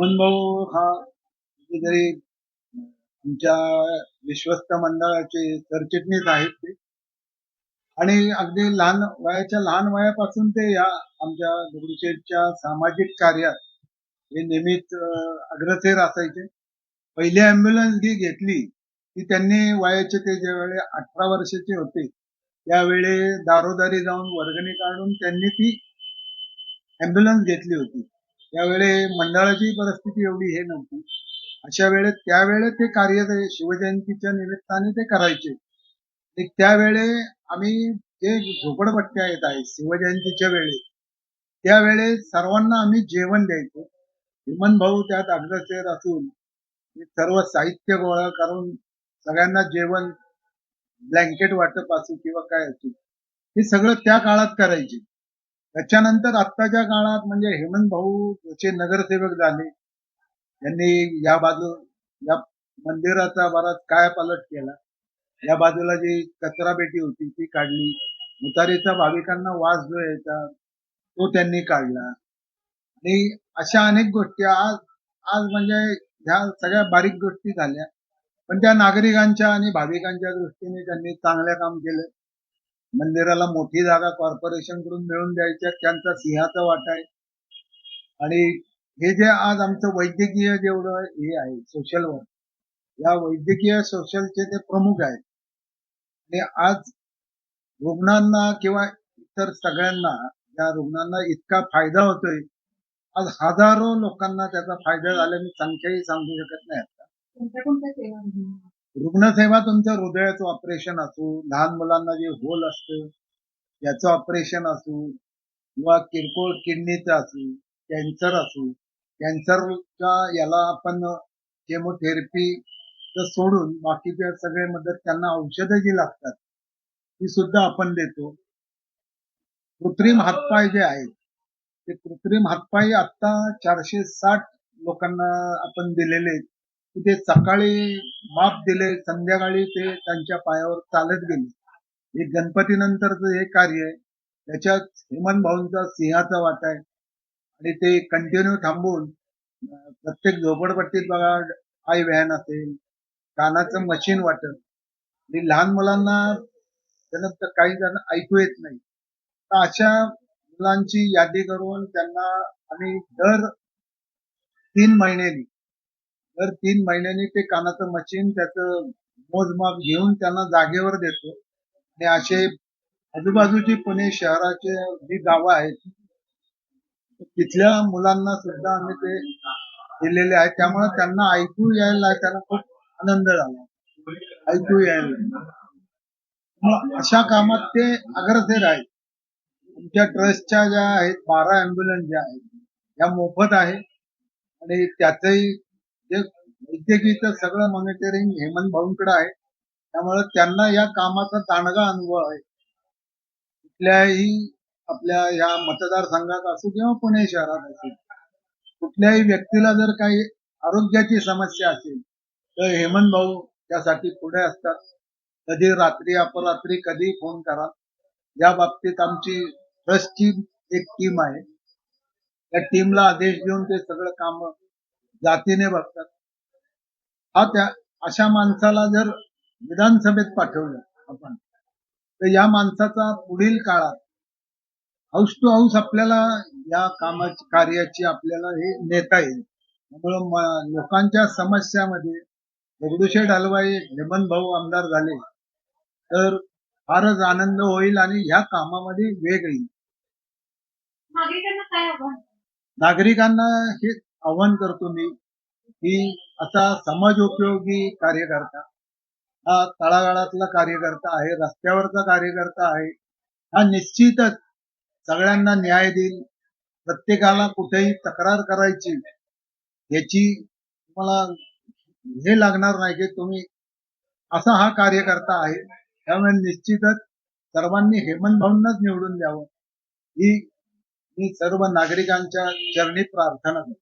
हा कुठेतरी आमच्या विश्वस्त मंडळाचे सरचिटणीस आहेत ते. आणि अगदी लहान वयाच्या लहान वयापासून ते या आमच्या दगडूशेठच्या सामाजिक कार्यात हे नेहमीच अग्रसेर असायचे. पहिली अँब्युलन्स जी घेतली ती त्यांनी वयाचे ते ज्यावेळी अठरा वर्षाचे होते त्यावेळी दारोदारी जाऊन वर्गणी काढून त्यांनी ती अँब्युलन्स घेतली होती. त्यावेळे मंडळाची परिस्थिती एवढी हे नव्हती. अशा वेळेत त्यावेळेस ते कार्य ते शिवजयंतीच्या निमित्ताने ते करायचे. आणि त्यावेळे आम्ही जे झोपडपट्ट्या येत आहेत शिवजयंतीच्या वेळी त्यावेळेस सर्वांना आम्ही जेवण द्यायचो. हेमंत भाऊ त्यात अग्रसेर असून सर्व साहित्य गोळा करून सगळ्यांना जेवण ब्लँकेट वाटप असू किंवा काय असू हे सगळं त्या काळात करायचे. त्याच्यानंतर आत्ताच्या काळात म्हणजे हेमंत भाऊ जसे नगरसेवक झाले यांनी या बाजू या मंदिराचा बराच काय पालट केला. या बाजूला जी कचरा पेटी होती ती काढली. मुतारीचा भाविकांना वास जो यायचा तो त्यांनी काढला. आणि अशा अनेक गोष्टी आज आज म्हणजे ह्या सगळ्या बारीक गोष्टी झाल्या. पण त्या नागरिकांच्या आणि भाविकांच्या दृष्टीने त्यांनी चांगलं काम केलं. मंदिराला मोठी जागा कॉर्पोरेशनकडून मिळून द्यायच्या त्यांचा सिंहाचा वाटा आहे. आणि हे जे आज आमचं वैद्यकीय जेवढं हे आहे सोशल वर्क या वैद्यकीय सोशलचे ते प्रमुख आहेत. आणि आज रुग्णांना किंवा इतर सगळ्यांना या रुग्णांना इतका फायदा होतोय. आज हजारो लोकांना त्याचा फायदा झाला. मी संख्याही सांगू शकत नाही आता. रुग्णसेवा तुमचं हृदयाचं ऑपरेशन असू लहान मुलांना जे होल असतं याचं ऑपरेशन असू किंवा किरकोळ किडनीचं असू कॅन्सर असू कॅन्सरच्या याला आपण केमोथेरपी सोडून बाकीच्या सगळे मदत त्यांना औषधं जी लागतात. ती सुद्धा आपण देतो. कृत्रिम हातपाय जे आहेत ते कृत्रिम हातपाय आता चारशे साठ लोकांना आपण दिलेले आहेत. ते सकाळी माप दिले संध्याकाळी ते त्यांच्या पायावर चालत गेले. हे गणपतीनंतरचं हे कार्य आहे. त्याच्यात हेमंत भाऊंचा सिंहाचा वाटा आहे. आणि ते कंटिन्यू थांबून प्रत्येक झोपडपट्टीत बघा आय व्हॅन असेल कानाचं मशीन वाटत. आणि लहान मुलांना त्यानंतर काही जण ऐकू येत नाही. तर अशा मुलांची यादी करून त्यांना आम्ही दर तीन महिन्यांनी तर तीन महिन्यांनी ते कानाचं मशीन त्याचं मोजमाप घेऊन त्यांना जागेवर देतो. आणि असे आजूबाजूची पुणे शहराचे जी गावं आहेत तिथल्या मुलांना सुद्धा आम्ही ते दिलेले आहेत त्यामुळे त्यांना ऐकू यायला त्यांना खूप आनंद झाला. ऐकू यायला. मग अशा कामात ते अग्रसेर आहेत. आमच्या ट्रस्टच्या ज्या आहेत बारा अँब्युलन्स ज्या आहेत त्या मोफत आहे आणि त्याचही जे सगळं मॉनिटरिंग हेमंत भाऊंकडे आहे. त्यामुळे त्यांना या कामाचा दांडगा अनुभव आहे. कुठल्याही आपल्या या मतदारसंघात असू किंवा पुणे शहरात असू कुठल्याही व्यक्तीला जर काही आरोग्याची समस्या असेल तर हेमंत भाऊ त्यासाठी पुढे असतात. कधी रात्री अपरात्री कधी फोन करा. या बाबतीत आमची ट्रस्टची एक टीम आहे. त्या टीमला आदेश देऊन ते सगळं काम जातीने बघतात. हा त्या अशा माणसाला जर विधानसभेत पाठवलं आपण तर या माणसाचा पुढील काळात हाऊस टू हाऊस आपल्याला या कामाची कार्याची आपल्याला हे नेता येईल. त्यामुळं लोकांच्या समस्यामध्ये दगडूशेठ हलवाई हेमंत भाऊ आमदार झाले तर फारच आनंद होईल आणि ह्या कामामध्ये वेग येईल. नागरिकांना हे आव्हान करतो मी की असा समाजोपयोगी कार्यकर्ता हा तळागाळातला कार्यकर्ता आहे रस्त्यावरचा कार्यकर्ता आहे हा निश्चितच सगळ्यांना न्याय देईल. प्रत्येकाला कुठेही तक्रार करायची याची तुम्हाला हे लागणार नाही की तुम्ही असा हा कार्यकर्ता आहे. त्यामुळे निश्चितच सर्वांनी हेमंत भाऊंनाच निवडून द्यावं. ही मी सर्व नागरिकांच्या चरणी प्रार्थना करतो.